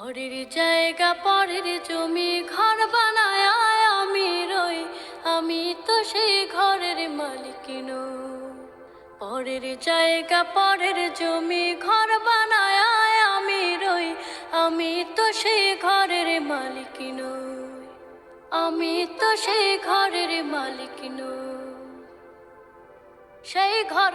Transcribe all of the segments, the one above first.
পরের জায়গা, পরের জমি, ঘর বানায় আমি রই। আমি তো সেই ঘরের মালিক পরের জায়গা, পরের জমি, ঘর বানায় আমি রই। আমি তো সেই ঘরের মালিক আমি তো সেই ঘরের মালিক নই। সেই ঘর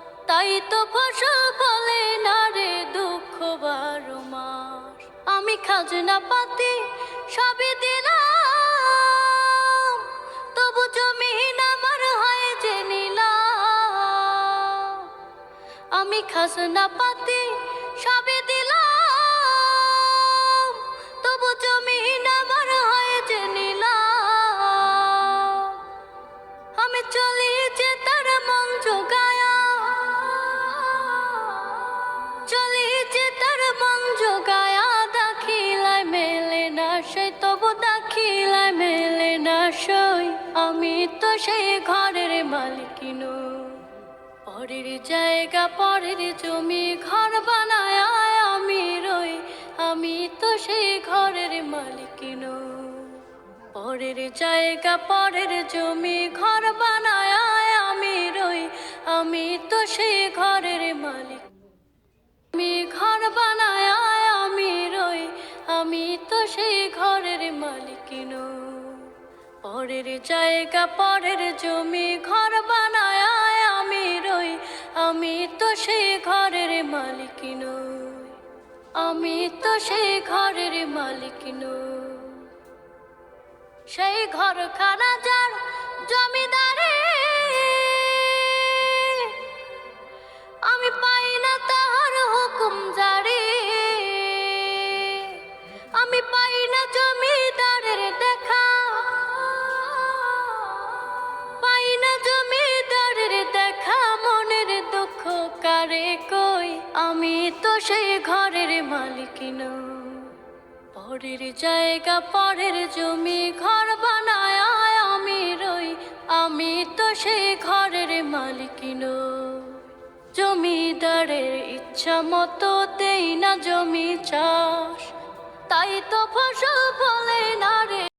তাই তো ফসল ফলে না রে দুঃখ বারো মাস। আমি খাজনা পাতি সবই দিলাম, তবু জমিন আমার হয় যে নিলাম। আমি খাজনা পাতি সবই আমি তো সেই ঘরের মালিক নই পরের জায়গা, পরের জমি, ঘর বানায় আমি রই। আমি তো সেই ঘরের মালিক নই পরের জায়গা, পরের জমি, ঘর বানায় আমি রই। আমি তো সেই ঘরের মালিক। আমি ঘর বানায় আমি রই। আমি তো সেই ঘরের মালিক নই পরের জায়গা, পরের জমি, ঘর বানায় আমি রই। আমি তো সেই ঘরের মালিক আমি তো সেই ঘরের মালিক সেই ঘর খানা যার জমিদারে। আমি পাই না তাহার হুকুম জারি। আমি পাই না জমিদারের তো সেই ঘরের মালিক নই পরের জায়গা, পরের জমি, ঘর বানায় আমি রই। আমি তো সেই ঘরের মালিক নই জমিদারের ইচ্ছা মতো দেই না জমি চাষ। তাই তো ফসল ফলে না রে